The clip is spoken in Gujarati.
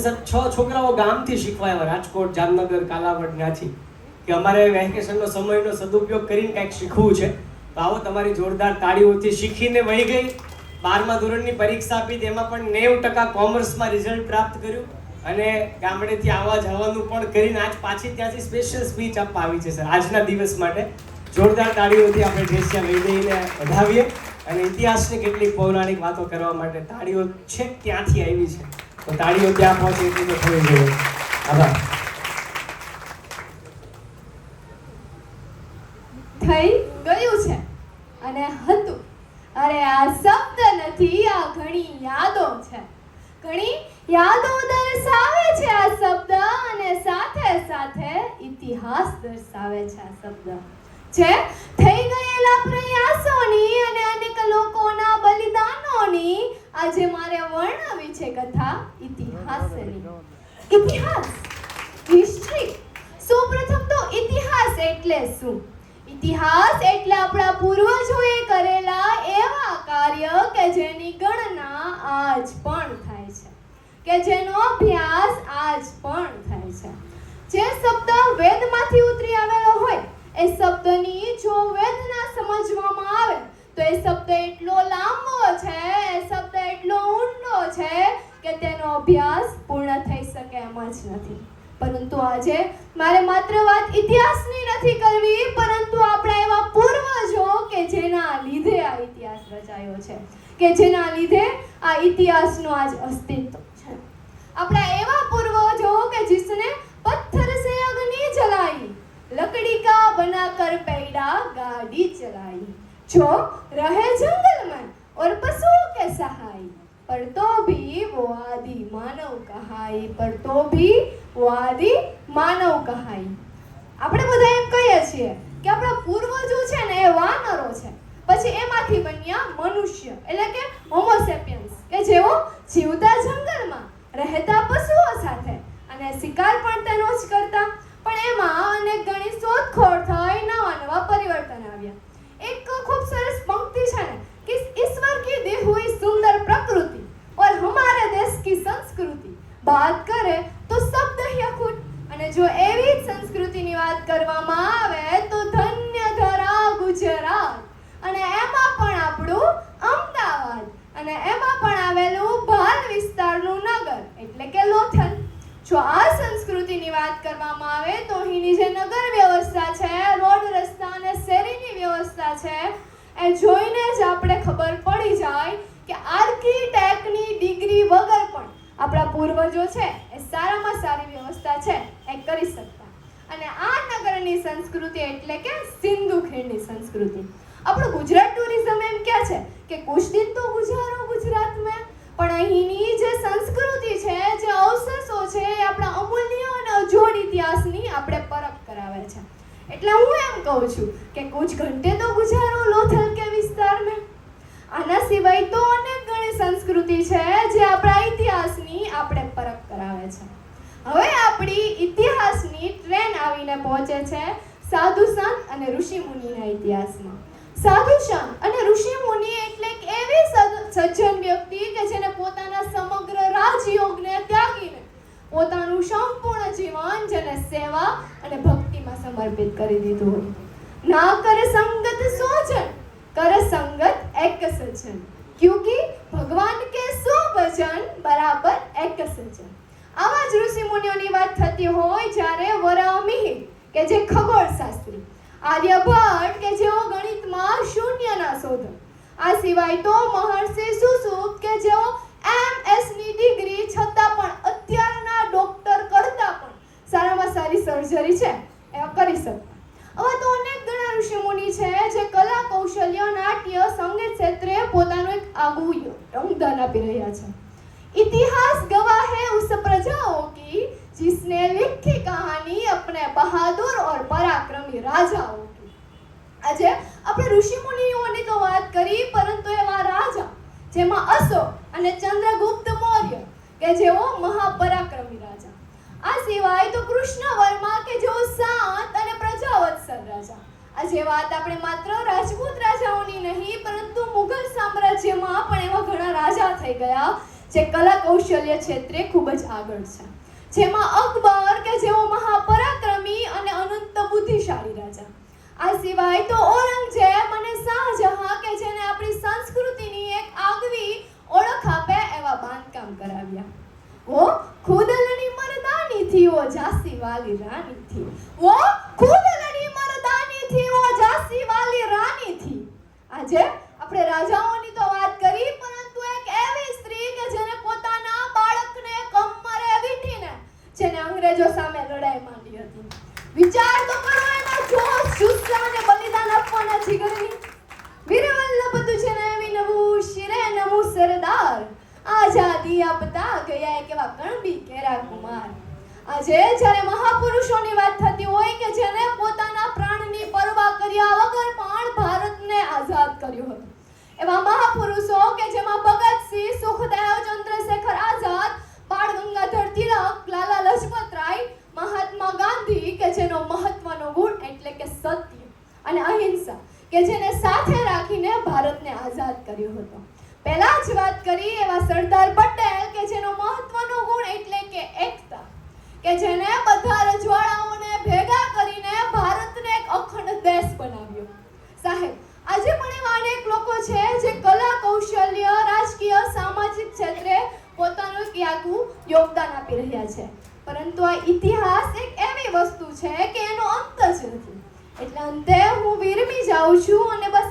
છ છોકરાઓ ગામથી શીખવાયા રાજકોટ, જામનગર, કાલાવડ, ત્યાંથી. કે અમારે વેકેશનનો સમયનો સદુપયોગ કરીને કંઈક શીખવું છે. તો આવો તમારી જોરદાર તાળીઓથી શીખીને વહી ગઈ. બારમા ધોરણની પરીક્ષા આપી તેમાં પણ નેવું ટકા કોમર્સમાં રિઝલ્ટ પ્રાપ્ત કર્યું. અને ગામડેથી આવવા જવાનું પણ કરીને આજ પાછી ત્યાંથી સ્પેશિયલ સ્પીચ આપવા આવી છે, સર, આજના દિવસ માટે. જોરદાર તાળીઓથી આપણે ઢેસિયા વૈદઈને વધાવીએ. અને ઇતિહાસની કેટલીક પૌરાણિક વાતો કરવા માટે તાળીઓ છેક ત્યાંથી આવી છે. તાળીઓ ત્યાં પહોંચે એટલી તો થવી જોઈએ આભાર. થઈ ગયું છે. અને હતું. અરે આ શબ્દ નથી, આ ઘણી યાદો છે. ઘણી યાદો દર્શાવે છે આ શબ્દ અને સાથે સાથે ઇતિહાસ દર્શાવે છે આ શબ્દ. છે થઈ ગયેલા પ્રયાસોની અને અનેક લોકોના બલિદાનોની આજે મારે વર્ણવી છે કથા ઇતિહાસની. ઇતિહાસ. હિસ્ટ્રી સૌપ્રથમ તો ઇતિહાસ એટલે શું? ઇતિહાસ એટલે આપણા પૂર્વજોએ કરેલા એવા કાર્ય કે જેની ગણના આજ પણ થાય છે. કે જેનો અભ્યાસ આજ પણ થાય છે. જે શબ્દ વેદમાંથી ઉતરી આવેલો હોય એ શબ્દની જો વેદના સમજવામાં આવે તો એ શબ્દ એટલો લાંબો છે એ શબ્દ છે કે તેનો અભ્યાસ પૂર્ણ થઈ શકે એમ જ નથી. પરંતુ આજે મારે માત્ર વાત ઇતિહાસની નથી કરવી, પરંતુ આપણા એવા પૂર્વજો કે જેના લીધે આ ઇતિહાસ રચાયો છે, કે જેના લીધે આ ઇતિહાસનું આજ અસ્તિત્વ છે. આપણા એવા પૂર્વજો કે જિસને પથ્થર સે અગ્નિ જલાઈ, લકડી કા બનાકર પૈડા ગાડી ચલાઈ. જો રહે જંગલ મન ઓર પશુ કે સહાય पर तो भी वो आदि मानव कहाई पर तो भी वो आदि માનવ કહાઈ આપણે બધા એમ કહીએ છીએ કે આપણા પૂર્વજો છે ને એ વાનરો છે પછી એમાંથી બન્યા મનુષ્ય એટલે કે હોમોસેપિયન્સ કે જેઓ જીવતા જંગલમાં રહેતા પશુઓ સાથે અને શિકાર પણ તેનો જ કરતા પણ એમાં અનેક ઘણી શોધખોળ થઈ નવા નવા કરવામાં આવે તો ધન્ય ધરા ગુજરાત. અને એમાં પણ આપણું અમદાવાદ અને એમાં પણ આવેલું ભાલ વિસ્તારનું નગર, એટલે કે લોથલ. જો આ સંસ્કૃતિની વાત કરવામાં આવે તો અહીંની જે નગર વ્યવસ્થા છે, રોડ રસ્તા અને શેરીની વ્યવસ્થા છે, એ જોઈને જ આપણે ખબર પડી જાય કે આર્કિટેક્ટની ડિગ્રી વગર પણ આપણા પૂર્વજો છે, એ સારામાં સારી વ્યવસ્થા છે, એ કરી શકતા અને આ નગરની સંસ્કૃતિ એટલે કે સિંધુ ખીણની સંસ્કૃતિ. આપણું ગુજરાત ટુરિઝમ એમ કહે છે કે કુછ દિન તો ગુજારો ગુજરાતમાં, પણ અહીંની જે સંસ્કૃતિ છે, જે અવશેષો છે, એ આપણા અમૂલ્ય અને અજોડ ઇતિહાસની આપણે પરખ કરાવે છે. એટલે હું એમ કહું છું કે કુછ ઘંટે તો ગુજારો લોથલ કે વિસ્તારમાં. આના સિવાય તો અનેક ઘણી સંસ્કૃતિ છે જે આપણા ઇતિહાસની આપણે પરખ કરાવે છે. હવે આપણી ઇતિહાસની ટ્રેન આવીને પહોંચે છે સાધુ સંત અને ઋષિ મુનિના ઇતિહાસમાં. સાધુ સંત અને ઋષિ મુનિ એટલે એવી સજ્જન વ્યક્તિ કે જેને પોતાના સમગ્ર રાજયોગને ત્યાગીને પોતાનું સંપૂર્ણ જીવન જેને સેવા અને ભક્તિમાં સમર્પિત કરી દીધું હોય. ના કરે સંગત સોજન, કરે સંગત એક સજન ક્યુકી ભગવાન કે સો ભજન બરાબર એક સજ્જન. આવા જ ઋષિ મુનિઓની વાત થતી હોય જ્યારે વરામિહિ કે જે ખગોળશાસ્ત્રી, આર્યભટ્ટ, કે જેઓ ગણિતમાં શૂન્યના શોધક. આ સિવાય તો મહર્ષિ સુસુપ્ત, કે જેઓ એમ ની ડિગ્રી છતાં પણ અત્યારના ડોક્ટર કરતા પણ સારામાં સારી સર્જરી છે એ કરી શકતા. આવા તો અનેક ઘણા ઋષિમુનિ છે જે કલા કૌશલ્ય, નાટ્ય, સંગીત ક્ષેત્રે પોતાનું એક આગવું યોગદાન આપી રહ્યા છે. ઇતિહાસ ગવાહે ચંદ્રગુપ્ત મૌર્ય, કે જેઓ મહાપરાક્રમી રાજા. આ સિવાય તો કૃષ્ણ વર્મા કે જેઓ શાંત અને પ્રજાવત્સલ રાજા. આ જે વાત આપણે માત્ર રાજપૂત રાજાઓની નહીં, પરંતુ મુઘલ સામ્રાજ્યમાં પણ એવા ઘણા રાજા થઈ ગયા જે કલા કૌશલ્ય ક્ષેત્રે ખૂબ જ આગળ છે. જેમાં અકબર, કે જેવો મહાપરાક્રમી અને અનંત બુદ્ધિશાળી રાજા. આ સિવાય તો ઔરંગઝેબ અને શાહજહાં કે જેને આપણી સંસ્કૃતિની એક આગવી ઓળખ આપે એવા બાંધકામ કરાવ્યા ઓ ખુદલની મરદાની થી ઓ ઝાંસી વાલી રાની થી. ઓ ખુદલની મરદાની થી, ઓ, ઝાંસી વાલી રાની થી. આજે આપણે રાજાઓની તો વાત કરી, પરંતુ એક એવી સ્ત્રી કે જેને પોતાના બાળકને કમરે વીંટીને, જેને અંગ્રેજો સામે લડાઈ માંડી હતી. વિચાર તો કરો એના જોશ જુસ્સા અને બલિદાન આપવાના જીગરની વીરવલ્લભ તુજને વિનવું શિરે નમુ સરદાર. આઝાદી આપતા ગયા એક કેવા કણબી કેરા કુમાર. આજે જ્યારે મહાપુરુષોની વાત થતી હોય કે જેને પોતાના પ્રાણની પરવા કર્યા વગર પણ ભારતને આઝાદ કર્યું હતું. એવા મહાપુરુષો કે જેમાં ભગતસિંહ સુખદેવ, ચંદ્રશેખર આઝાદ, બાળ ગંગાધર તિલક, લાલા લજપત રાય મહાત્મા ગાંધી કે જેનો મહત્વનો ગુણ એટલે કે સત્ય અને અહિંસા કે જેને સાથે રાખીને ભારતને આઝાદ કર્યો હતો. પહેલા જ વાત કરી એવા સરદાર પટેલ કે જેનો મહત્વનો ગુણ એટલે કે એકતા કે જેને બધા રજવાડાઓને ભેગા કરીને ભારતને એક અખંડ દેશ બનાવ્યો. સાહેબ, આજે પણ એવા અનેક લોકો છે જે કલા કૌશલ્ય, રાજકીય, સામાજિક ક્ષેત્રે પોતાનું એક યાગું યોગદાન આપી રહ્યા છે. પરંતુ આ ઇતિહાસ એક એવી વસ્તુ છે કે એનો અંત જ નથી. એટલે અંતે હું વિરમી જાઉં છું અને બસ